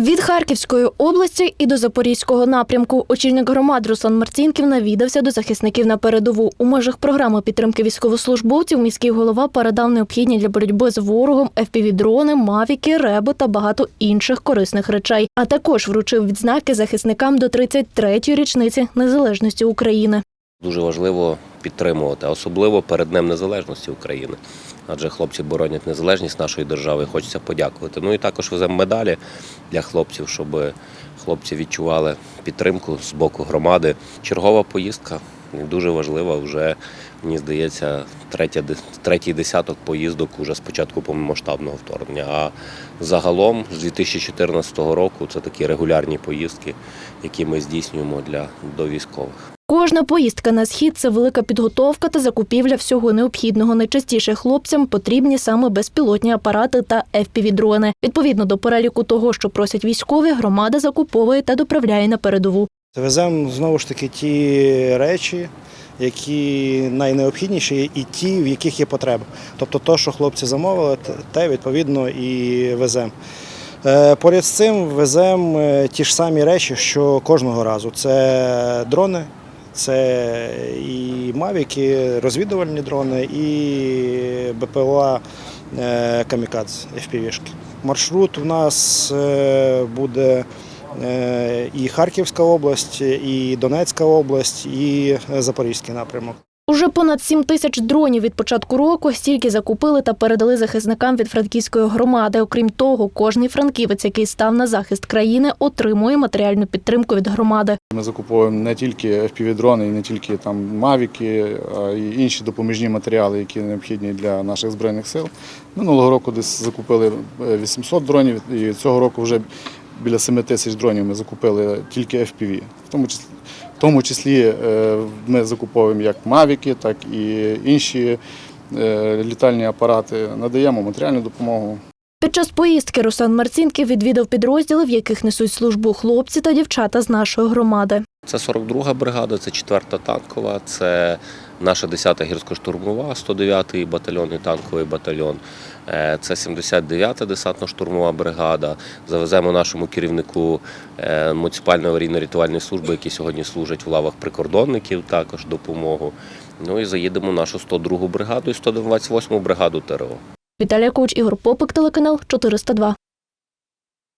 Від Харківської області і до Запорізького напрямку очільник громад Руслан Марцінків навідався до захисників на передову. У межах програми підтримки військовослужбовців міський голова передав необхідні для боротьби з ворогом FPV-дрони, мавіки, реби та багато інших корисних речей. А також вручив відзнаки захисникам до 33-ї річниці незалежності України. Дуже важливо підтримувати, особливо перед Днем Незалежності України. Адже хлопці боронять незалежність нашої держави. Хочеться подякувати. Ну і також веземо медалі для хлопців, щоб хлопці відчували підтримку з боку громади. Чергова поїздка дуже важлива. Вже мені здається, третя третій десяток поїздок уже з початку повномасштабного вторгнення. А загалом з 2014 року це такі регулярні поїздки, які ми здійснюємо для до військових. Кожна поїздка на схід це велика підготовка та закупівля всього необхідного. Найчастіше хлопцям потрібні саме безпілотні апарати та FPV-дрони. Відповідно до переліку того, що просять військові, громада закуповує та доправляє на передову. Веземо знову ж таки ті речі, які найнеобхідніші, і ті, в яких є потреба. Тобто, то, що хлопці замовили, те- те відповідно і веземо. Е, Поряд з цим веземо е, ті ж самі речі, що кожного разу. Це дрони, це і мавіки, розвідувальні дрони, і БПЛА е, Камікадзе FPV-шки. Маршрут у нас е, буде е, і Харківська область, і Донецька область, і Запорізький напрямок. Уже понад 7 тисяч дронів від початку року стільки закупили та передали захисникам від франківської громади. Окрім того, кожний франківець, який став на захист країни, отримує матеріальну підтримку від громади. Ми закуповуємо не тільки FPV-дрони, і не тільки там мавіки, а й інші допоміжні матеріали, які необхідні для наших збройних сил. Минулого року десь закупили е, 800 дронів, і цього року вже біля 7 тисяч дронів ми закупили тільки FPV. В тому числі, в тому числі е, ми закуповуємо як мавіки, так і інші е, літальні апарати. Надаємо матеріальну допомогу. Під час поїздки Руслан Марцінків відвідав підрозділи, в яких несуть службу хлопці та дівчата з нашої громади. Це 42-га бригада, це 4-та танкова, це наша 10-та гірсько-штурмова, 109-й батальйон і танковий батальйон. Е, Це 79-та десантно-штурмова бригада. Завеземо нашому керівнику е, муніципальної аварійно-рятувальної служби, який сьогодні служить в лавах прикордонників, також допомогу. Ну і заїдемо нашу 102-гу бригаду і 128-му бригаду ТРО. Віталія Коуч, Ігор Попик, телеканал 402.